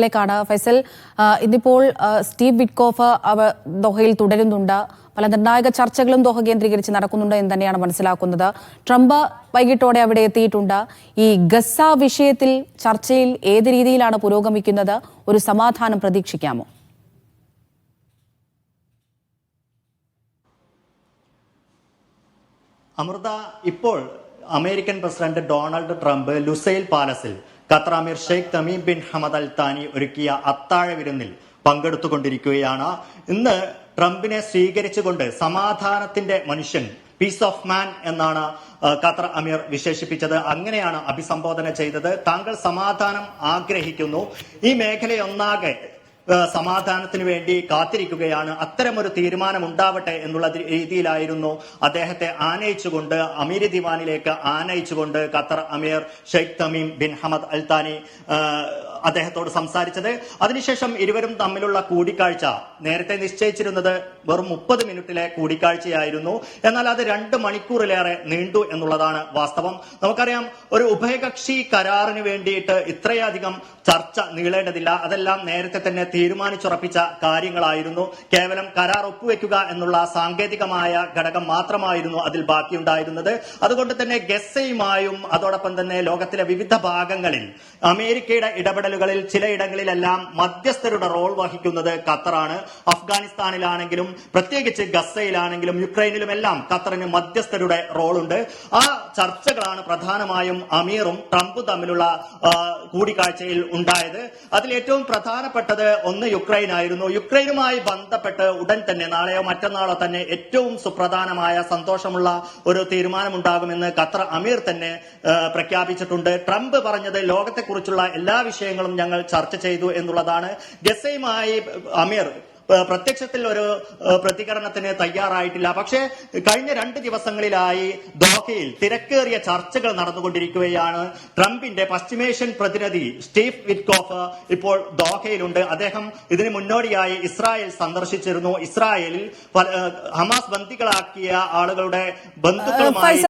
ിലേക്കാണ് ഫൈസൽ ഇന്നിപ്പോൾ Steve Witkoff അവ ദോഹയിൽ തുടരുന്നുണ്ട്. പല നിർണായക ചർച്ചകളും ദോഹ കേന്ദ്രീകരിച്ച് നടക്കുന്നുണ്ട് എന്ന് തന്നെയാണ് മനസ്സിലാക്കുന്നത്. ട്രംപ് വൈകിട്ടോടെ അവിടെ എത്തിയിട്ടുണ്ട്. ഈ ഗസ വിഷയത്തിൽ ചർച്ചയിൽ ഏത് രീതിയിലാണ് പുരോഗമിക്കുന്നത്? ഒരു സമാധാനം പ്രതീക്ഷിക്കാമോ? അമൃത ഇപ്പോൾ American president Donald Trump Lusail പാലസിൽ Qatar അമീർ Sheikh Tamim bin Hamad Al Thani ഒരുക്കിയ അത്താഴ വിരുന്നിൽ പങ്കെടുത്തുകൊണ്ടിരിക്കുകയാണ്. ഇന്ന് ട്രംപിനെ സ്വീകരിച്ചുകൊണ്ട് സമാധാനത്തിന്റെ മനുഷ്യൻ പീസ് ഓഫ് മാൻ എന്നാണ് ഖത്തർ അമീർ വിശേഷിപ്പിച്ചത്. അങ്ങനെയാണ് അഭിസംബോധന ചെയ്തത്. താങ്കൾ സമാധാനം ആഗ്രഹിക്കുന്നു. ഈ മേഖലയൊന്നാകെ സമാധാനത്തിന് വേണ്ടി കാത്തിരിക്കുകയാണ്. അത്തരമൊരു തീരുമാനം ഉണ്ടാവട്ടെ എന്നുള്ള രീതിയിലായിരുന്നു അദ്ദേഹത്തെ ആനയിച്ചുകൊണ്ട് അമീർ ദിവാനിലേക്ക് ആനയിച്ചുകൊണ്ട് ഖത്തർ അമീർ Sheikh Tamim bin Hamad Al Thani Thani അദ്ദേഹത്തോട് സംസാരിച്ചത്. അതിനുശേഷം ഇരുവരും തമ്മിലുള്ള കൂടിക്കാഴ്ച നേരത്തെ നിശ്ചയിച്ചിരുന്നത് വെറും മുപ്പത് മിനിറ്റിലെ കൂടിക്കാഴ്ചയായിരുന്നു. എന്നാൽ അത് രണ്ട് മണിക്കൂറിലേറെ നീണ്ടു എന്നുള്ളതാണ് വാസ്തവം. നമുക്കറിയാം ഒരു ഉഭയകക്ഷി കരാറിന് വേണ്ടിയിട്ട് ഇത്രയധികം ചർച്ച നീളേണ്ടതില്ല. അതെല്ലാം നേരത്തെ തന്നെ തീരുമാനിച്ചുറപ്പിച്ച കാര്യങ്ങളായിരുന്നു. കേവലം കരാർ ഒപ്പുവെക്കുക എന്നുള്ള സാങ്കേതികമായ ഘടകം മാത്രമായിരുന്നു അതിൽ ബാക്കിയുണ്ടായിരുന്നത്. അതുകൊണ്ട് തന്നെ ഗസയുമായും അതോടൊപ്പം തന്നെ ലോകത്തിലെ വിവിധ ഭാഗങ്ങളിൽ അമേരിക്കയുടെ ഇടപെടലുകളിൽ ചിലയിടങ്ങളിലെല്ലാം മധ്യസ്ഥരുടെ റോൾ വഹിക്കുന്നത് ഖത്തറാണ്. അഫ്ഗാനിസ്ഥാനിലാണെങ്കിലും പ്രത്യേകിച്ച് ഗസയിലാണെങ്കിലും യുക്രൈനിലും എല്ലാം ഖത്തറിന് മധ്യസ്ഥരുടെ റോൾ ഉണ്ട് ആ ചർച്ചകളാണ് പ്രധാനമായും അമീറും ട്രംപും തമ്മിലുള്ള കൂടിക്കാഴ്ചയിൽ ഉണ്ടായത്. അതിൽ ഏറ്റവും പ്രധാനപ്പെട്ടത് ഒന്ന് യുക്രൈൻ ആയിരുന്നു യുക്രൈനുമായി ബന്ധപ്പെട്ട് ഉടൻ തന്നെ നാളെയോ മറ്റന്നാളോ തന്നെ ഏറ്റവും സുപ്രധാനമായ സന്തോഷമുള്ള ഒരു തീരുമാനമുണ്ടാകുമെന്ന് ഖത്തർ അമീർ തന്നെ പ്രഖ്യാപിച്ചിട്ടുണ്ട്. ട്രംപ് പറഞ്ഞത് ലോകത്തെക്കുറിച്ചുള്ള എല്ലാ വിഷയങ്ങളും ഞങ്ങൾ ചർച്ച ചെയ്തു എന്നുള്ളതാണ്. ഗസയുമായി അമീർ പ്രത്യക്ഷത്തിൽ ഒരു പ്രതികരണത്തിന് തയ്യാറായിട്ടില്ല. പക്ഷേ കഴിഞ്ഞ രണ്ട് ദിവസങ്ങളിലായി ദോഹയിൽ തിരക്കേറിയ ചർച്ചകൾ നടന്നുകൊണ്ടിരിക്കുകയാണ്. ട്രംപിന്റെ പശ്ചിമേഷ്യൻ പ്രതിനിധി സ്റ്റീവ് വിറ്റ്കോഫ് ഇപ്പോൾ ദോഹയിലുണ്ട്. അദ്ദേഹം ഇതിന് മുന്നോടിയായി ഇസ്രായേൽ സന്ദർശിച്ചിരുന്നു. ഇസ്രായേലിൽ ഹമാസ് ബന്ദികളാക്കിയ ആളുകളുടെ ബന്ധുക്കളുമായി